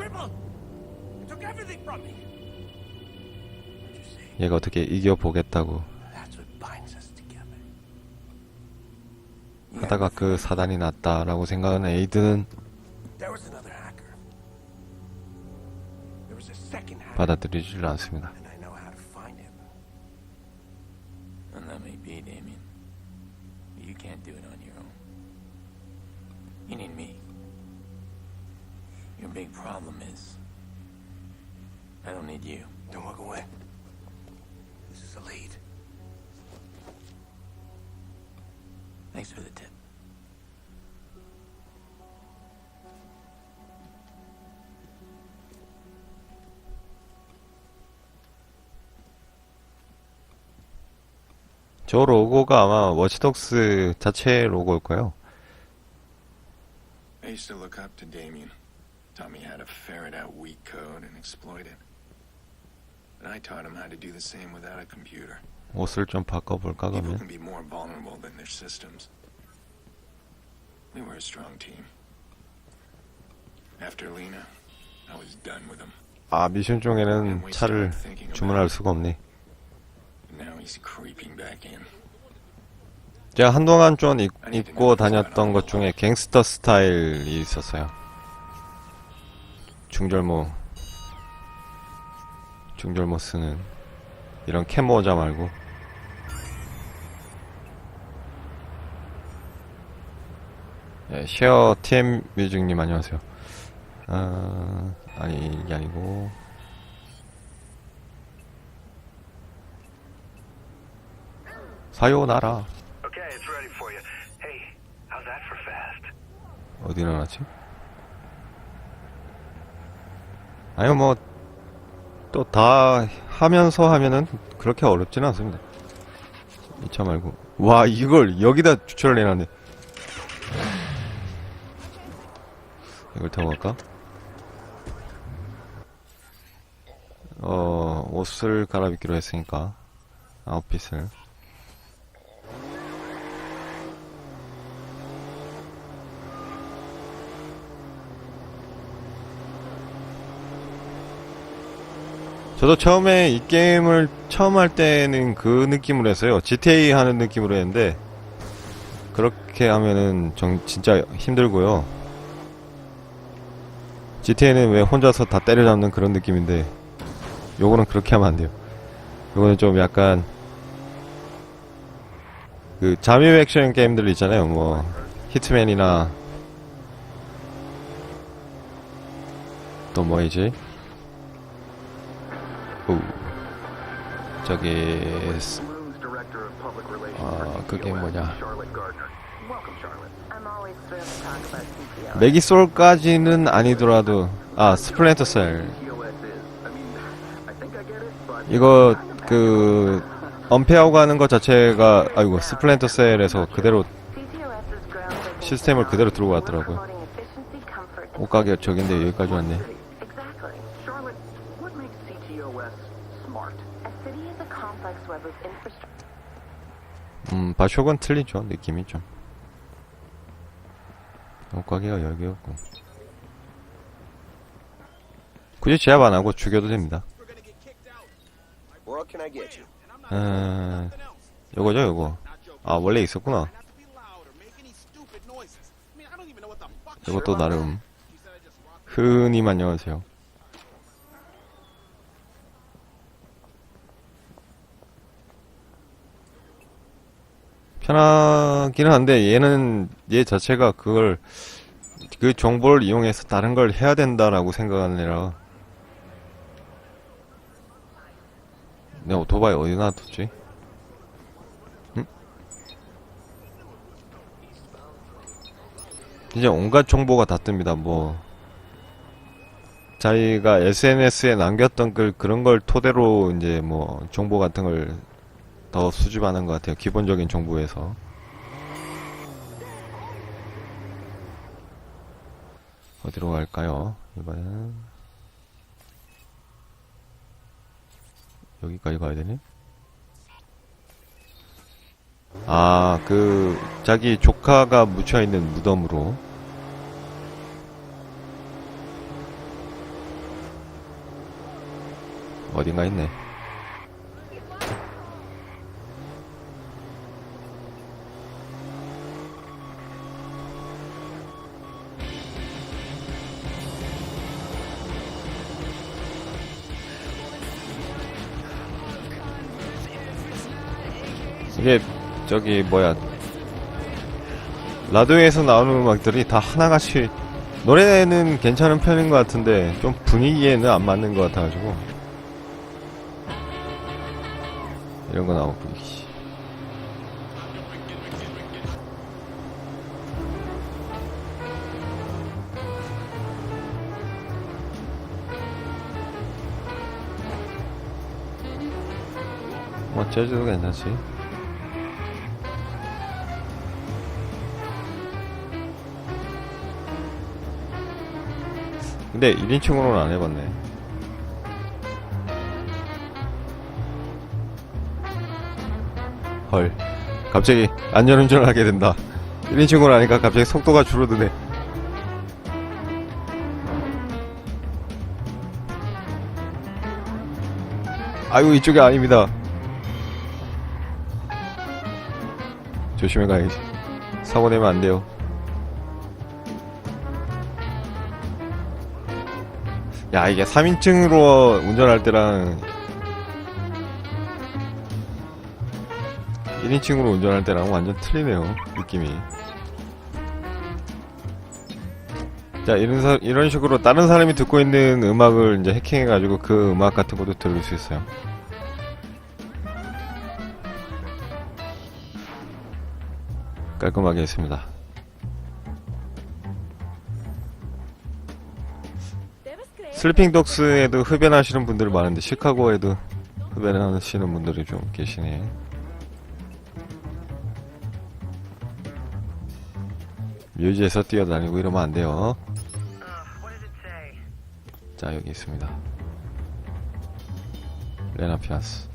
crippled. You took everything from me. But you see, 얘가 어떻게 이겨보겠다고 that's what binds us together. You 하다가 그 사단이 났다라고 생각하는 에이드는 There was another hacker. There was a second hacker. 받아들이질 않습니다. Thanks for the tip. 저 로고가 아마 워치독스 자체 로고일 거예요. I used to look up to Damien. Taught me how to ferret out weak code and exploit it. And I taught him how to do the same without a computer. 옷을 좀 바꿔볼까 People 그러면 can be more vulnerable than their systems. We were a strong team. After Lena, I was done with him. 아 미션 중에는 차를 주문할 수가 없네. Now he's creeping back in. 제가 한동안 좀 입, 입고 다녔던 것 중에 갱스터 스타일이 있었어요. 중절모 중절모 쓰는 이런 캐모자 말고 예, 쉐어 TM 뮤직님 안녕하세요. 아, 아니 이게 아니고 사요나라? 어디 일어났지? 아니요 뭐 또 다 하면서 하면은 그렇게 어렵지는 않습니다 이차 말고 와 이걸 여기다 주차를 해놨네 이걸 타고 갈까? 어 옷을 갈아입기로 했으니까 아웃핏을 저도 처음에 이 게임을 처음 할 때는 그 느낌으로 했어요. GTA 하는 느낌으로 했는데 그렇게 하면은 정, 진짜 힘들고요. GTA는 왜 혼자서 다 때려잡는 그런 느낌인데 요거는 그렇게 하면 안 돼요. 요거는 좀 약간 그 잠입 액션 게임들 있잖아요. 뭐 히트맨이나 또 뭐이지? 오. 저기 스- 아 그게 뭐냐 I'm always thrilled to talk about CPR. 메기솔까지는 아니더라도 아 스플랜터 셀 이거 그 언패하고 가는 것 자체가 아이고 스플랜터 셀에서 그대로 시스템을 그대로 들고 왔더라고요. 옷가게 저긴데 여기까지 왔네. Exactly. Charlotte, what makes CTOS smart? A city is a complex web of infrastructure. 음 바쇼건 틀리죠 느낌이 좀 옷가게가 여기였고. 굳이 제압 안 하고 죽여도 됩니다? 음, 요거죠 요거. 아 원래 있었구나. 이것도 나름 흔히 안녕하세요 편하기는 한데 얘는 얘 자체가 그걸 그 정보를 이용해서 다른 걸 해야 된다라고 생각하는 애라 내 오토바이 어디 놔뒀지? 응? 이제 온갖 정보가 다 뜹니다. 뭐 자기가 SNS에 남겼던 글 그런 걸 토대로 이제 뭐 정보 같은 걸 더 수집하는 것 같아요. 기본적인 정보에서. 어디로 갈까요? 이번엔 여기까지 가야 되네? 아, 그, 자기 조카가 묻혀 있는 무덤으로. 어딘가 있네. 저기 뭐야. 라디오에서 나오는 음악들이 다 하나같이 노래는 괜찮은 편인 것 같은데 좀 분위기에는 안 맞는 것 같아가지고. 이런 거 나오고. 뭐 재즈도 괜찮지 근데 1인칭으로는 안 해봤네. 헐. 갑자기 안전운전을 하게 된다. 1인칭으로 하니까 갑자기 속도가 줄어드네. 아이고, 이쪽이 아닙니다. 조심해 가야지. 사고 내면 안 돼요. 야, 이게 3인칭으로 운전할 때랑 1인칭으로 운전할 때랑 완전 틀리네요, 느낌이. 자, 이런, 사- 이런 식으로 다른 사람이 듣고 있는 음악을 이제 해킹해 가지고 그 음악 같은 것도 들을 수 있어요. 깔끔하게 했습니다. 슬리핑 독스에도 흡연하시는 분들 많은데 시카고에도 흡연하시는 분들이 좀 계시네. 뮤지에서 뛰어다니고 이러면 안 돼요. 자 여기 있습니다. 레나 피아스.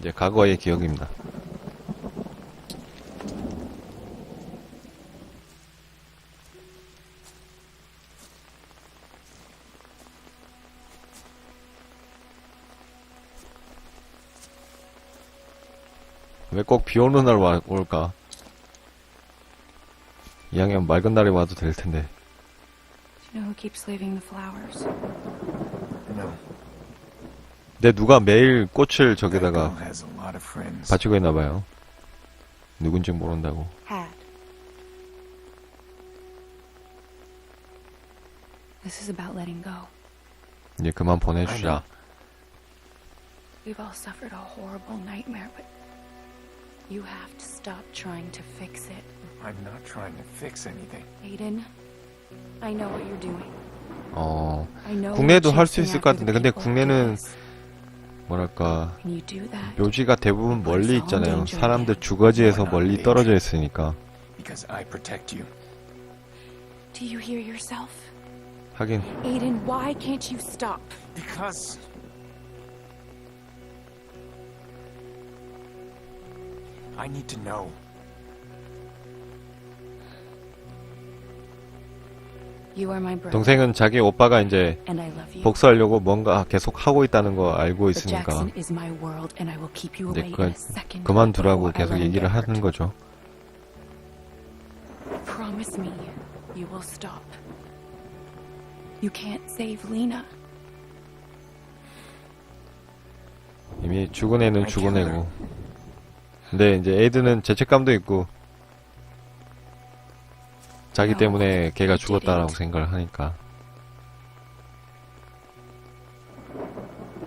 이제 과거의 기억입니다. 왜 꼭 비 오는 날 와, 올까? 이왕이면 맑은 날에 와도 될 텐데. You know who keeps leaving the flowers? No. 근데 누가 매일 꽃을 저기다가 friends. 받치고 있나 봐요. 누군지 모른다고. Had. This is about letting go. 이제 그만 보내주자. We've all suffered a horrible nightmare, but you have to stop trying to fix it. I'm not trying to fix anything. Aiden, I know what you're doing. 어, I know 국내도 you're 할수 있을 것 같은데, 근데 국내는. 뭐랄까. Can you do that? 묘지가 대부분 멀리 있잖아요. 사람들 주거지에서 멀리 떨어져 있으니까. Because I protect you. Do you hear yourself? 하긴, Aiden, why can't you stop? Because. I need to know. You are my brother, 동생은 자기 오빠가 이제 and I love you. 복수하려고 뭔가 계속 하고 있다는 거 알고 있으니까. Jackson is my world, and I will keep you 이제 away 그. 그만두라고 계속 얘기를 하는. 거죠. Promise me you will stop. You can't save Lena. 이미 죽은 애는 I 죽은 애고. 근데 이제 에이드는 죄책감도 있고. 자기 때문에 걔가 죽었다라고. 생각을 하니까.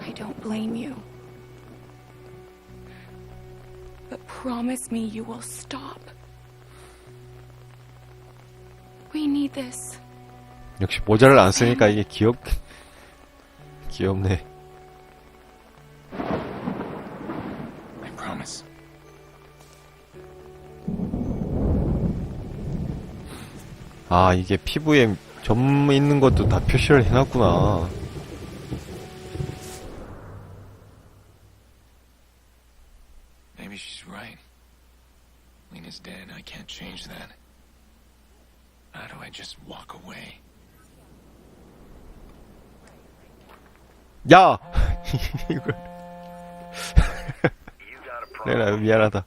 I don't blame you. But promise me you will stop. We need this. 역시 모자를 안 쓰니까 이게 귀엽, 귀엽네. 아, 이게 피부에 점 있는 것도 다 표시를 해놨구나. Maybe she's right. Lena's dead. I can't change that. How do I just walk away? 야! 이걸. Problem. 미안하다.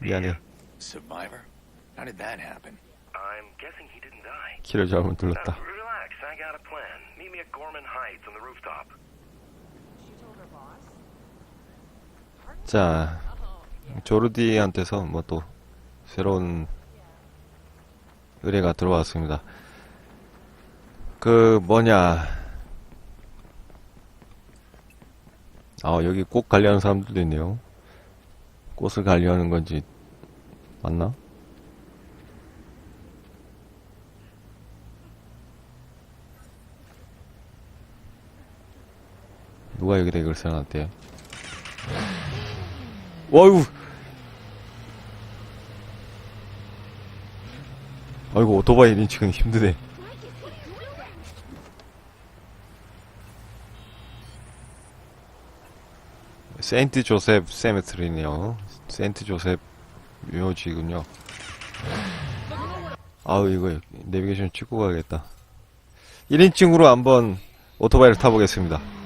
미안해. Survivor? How did that happen? I'm guessing he didn't die. 키를 잘못 눌렀다. relax. I got a plan. Meet me at Gorman Heights on the rooftop. 자, 조르디한테서 뭐 또 새로운 의뢰가 들어왔습니다. 그 뭐냐? 아 여기 꽃 관리하는 사람들도 있네요. 꽃을 관리하는 건지 맞나? 누가 여기다 이걸 써놨대요? 와유. 아이고 오토바이 린치는 힘드네. 세인트 조셉 세메트리네요. 세인트 조셉 묘지군요. 아우 이거 내비게이션 찍고 가야겠다. 1인칭으로 한번 오토바이를 타보겠습니다.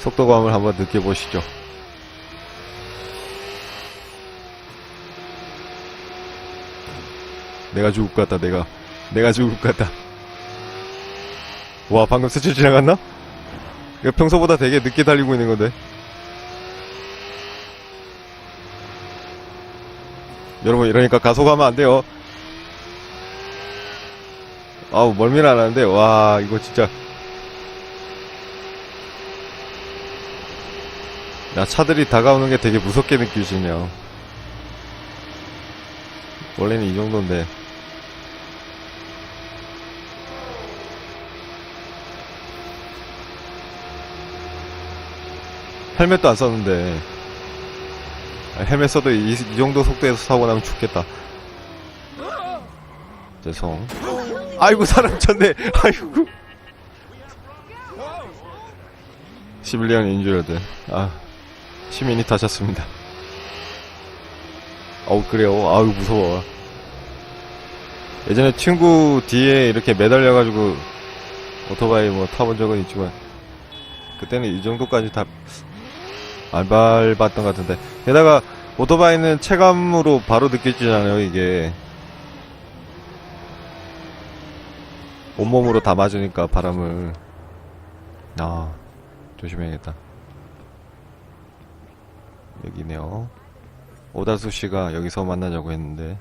속도감을 한번 느껴보시죠. 내가 죽을 것 같다, 내가. 내가 죽을 것 같다. 와, 방금 스쳐 지나갔나? 이거 평소보다 되게 늦게 달리고 있는 건데. 여러분, 이러니까 가속하면 안 돼요. 아우, 멀미는 안 하는데, 와, 이거 진짜. 야, 차들이 다가오는 게 되게 무섭게 느껴지네요. 원래는 이 정도인데. 헬멧도 안 썼는데. 아, 헬멧 써도 이, 이 정도 속도에서 사고 나면 죽겠다. 죄송. 아이고, 사람 쳤네. 아이고. 시빌리언 인주얼드. 아, 시민이 다쳤습니다. 어우, 그래요. 아유, 무서워. 예전에 친구 뒤에 이렇게 매달려가지고 오토바이 뭐 타본 적은 있지만, 그때는 이 정도까지 다, 안 밟았던 것 같은데. 게다가 오토바이는 체감으로 바로 느껴지잖아요, 이게. 온몸으로 다 맞으니까 바람을. 아, 조심해야겠다. 여기네요. 오다수 씨가 여기서 만나자고 했는데.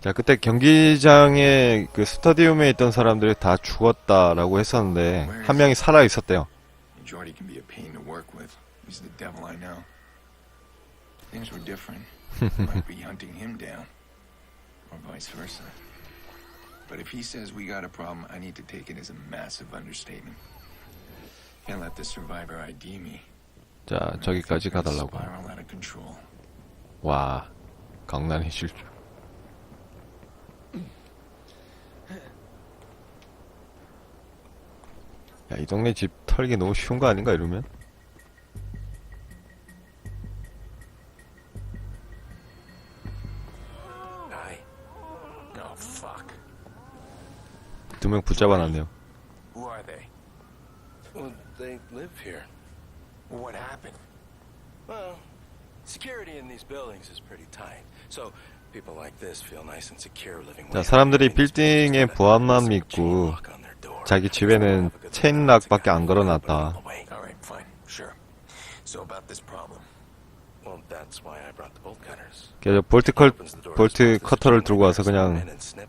자, 그때 경기장에 그 스타디움에 있던 사람들이 다 죽었다라고 했었는데, 한 명이 살아 있었대요. 자, 저기까지 가달라고. 와, 강난의 실주. 야, 이 동네 집 털기 너무 쉬운 거 아닌가, 이러면? Oh, fuck. 두명 붙잡아 놨네요. Who are they? Well, they live here. What happened? Well, security in these buildings is pretty tight. So people like this feel nice and secure living 자, 사람들이 of 보안만 믿고. 자기 집에는 체인락밖에 안 걸어놨다. Alright, fine. Sure. So about this problem. Well, that's why I brought the bolt cutters. 그래서 볼트 컬, 볼트 커터를 들고 와서 그냥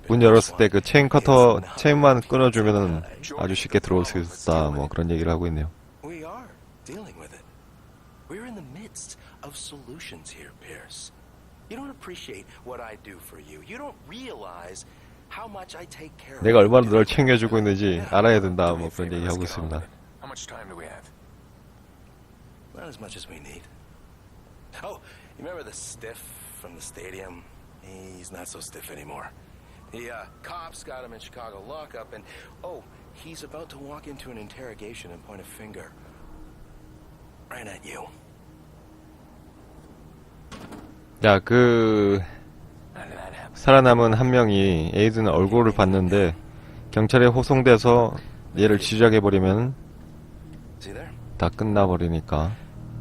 문 열었을 때 그 체인 커터, 체인만 끊어주면은 아주 쉽게 들어올 수 있다, 뭐 그런 얘기를 하고 있네요. solutions here, Pierce. You don't appreciate what I do for you. You don't realize how much I take care of 내가 you. 얼마나 널 챙겨주고 있는지 알아야 된다, 뭐 그런 얘기 하고 Let's get on 있습니다. with it. How much time do we have? Not as much as we need. Oh, you remember the stiff from the stadium? He's not so stiff anymore. The uh, cops got him in Chicago lockup, and oh, he's about to walk into an interrogation and point a finger. right at you. 야, 그, How did that happen? 살아남은 한 명이 에이든 얼굴을 봤는데, 경찰에 호송돼서 얘를 지적해 버리면 See there? 다 끝나 버리니까.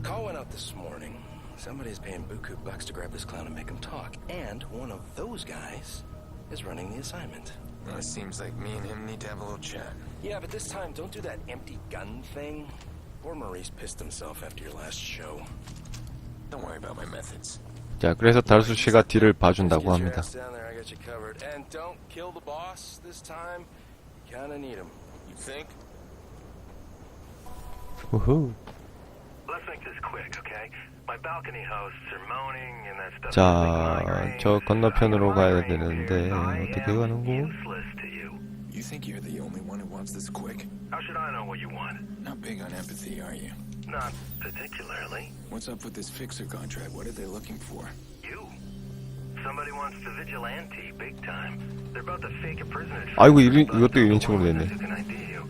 Call went out this morning. Somebody's paying buku bucks to grab this clown and make him talk. And one of those guys is running the assignment. Well, it seems like me and him need to have a little chat. Yeah, but this time, don't do that empty gun thing. Poor Maurice pissed himself after your last show. Don't worry about my methods. 자, 그래서 달수 씨가 뒤를 봐준다고 합니다. 우후. 자, 저 건너편으로 가야 되는데, 어떻게 가는 거? You think you're the only one who wants this quick? How should I know what you want? Not big on empathy, are you? Not particularly. What's up with this fixer contract? What are they looking for? You. Somebody wants to vigilante big time. They're about to fake a prisoner. 아이고, 이리- 이것도 1인칭으로 됐네. Took an idea.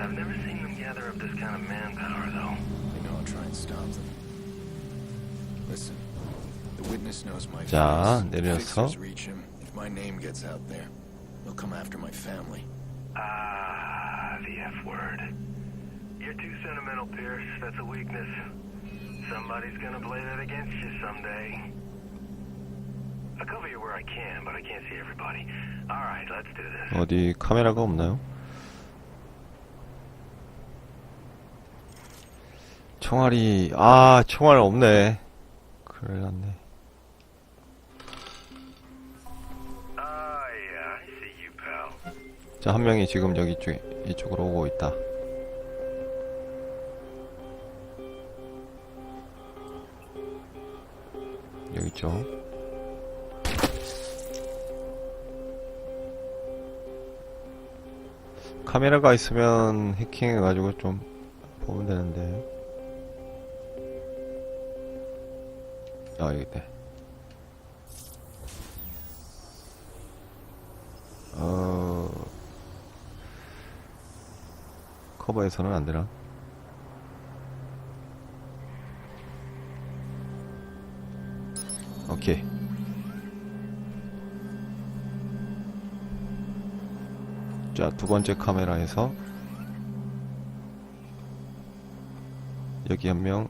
I've never seen them gather up this kind of manpower, though. You know I'll try and stop them. Listen, the witness knows my 자, face. 내려서. Fixers reach him. If my name gets out there, they'll come after my family. Ah, the F word. You're too sentimental, Pierce. That's a weakness. Somebody's gonna play that against you someday. I'll cover you where I can, but I can't see everybody. All right, let's do this. 어디 카메라가 없나요? 총알이, 아, 총알 없네. 큰일 났네. Ah, I. 자, 한 명이 지금 여기 쪽, 이쪽으로 오고 있다. 있죠. 카메라가 있으면 해킹해가지고 좀 보면 되는데. 아, 여기 있네. 어, 커버에서는 안 되나? 오케이. 자, 두 번째 카메라에서 여기 한 명.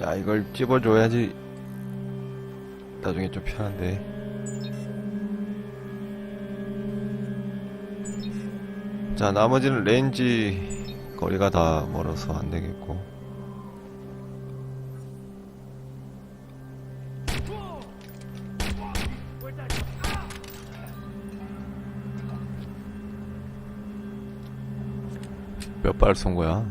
야, 이걸 찝어줘야지 나중에 좀 편한데. 자, 나머지는 레인지 거리가 다 멀어서 안 되겠고. 몇 발 쏜 거야?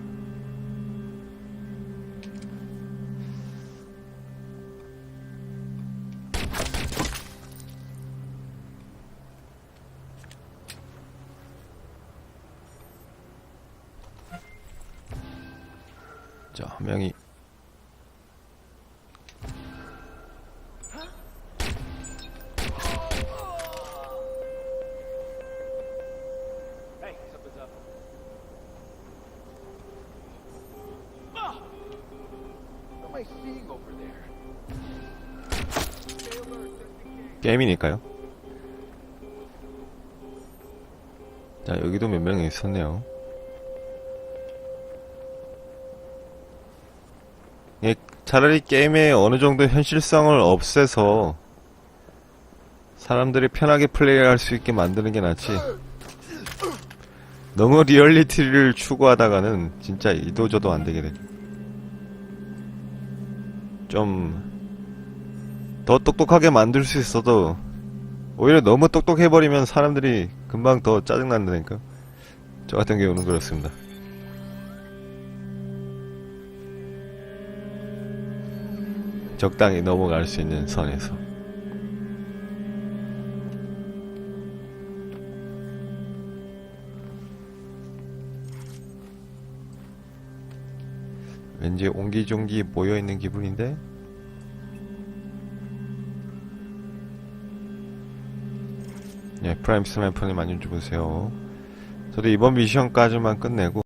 자, 한 명이 게임이니까요. 자, 여기도 몇 명이 있었네요. 예, 차라리 게임에 어느 정도 현실성을 없애서 사람들이 편하게 플레이할 수 있게 만드는 게 낫지. 너무 리얼리티를 추구하다가는 진짜 이도저도 안 되게 돼. 좀 더 똑똑하게 만들 수 있어도 오히려 너무 똑똑해버리면 사람들이 금방 더 짜증난다니까. 저 같은 경우는 그렇습니다. 적당히 넘어갈 수 있는 선에서. 왠지 옹기종기 모여있는 기분인데? 예, 프라임 스맨프님 안녕 주무세요. 저도 이번 미션까지만 끝내고